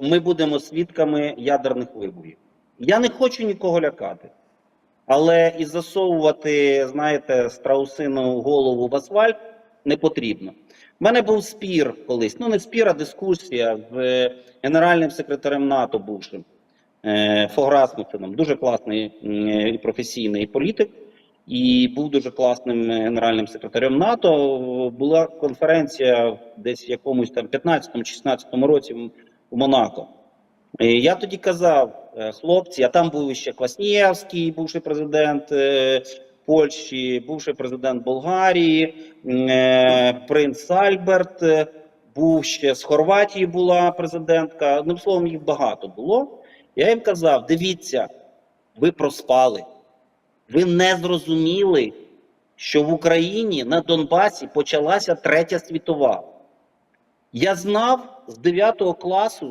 ми будемо свідками ядерних вибухів. Я не хочу нікого лякати. Але і засовувати, знаєте, страусину голову в асфальт не потрібно. У мене був спір колись, ну не спір, а дискусія з е, генеральним секретарем НАТО бувшим е, Фо Расмусеном. Дуже класний і професійний політик, і був дуже класним е, генеральним секретарем НАТО. Була конференція десь в якомусь там 15-16 році в- Монако. Е, Я тоді казав, е, хлопці, а там був ще Кваснєвський, бувший президент е, Польщі, бувший президент Болгарії, принц Альберт, був ще з Хорватії була президентка. Одним словом, їх багато було. Я їм казав: дивіться, ви проспали. Ви не зрозуміли, що в Україні на Донбасі почалася третя світова. Я знав з 9 класу,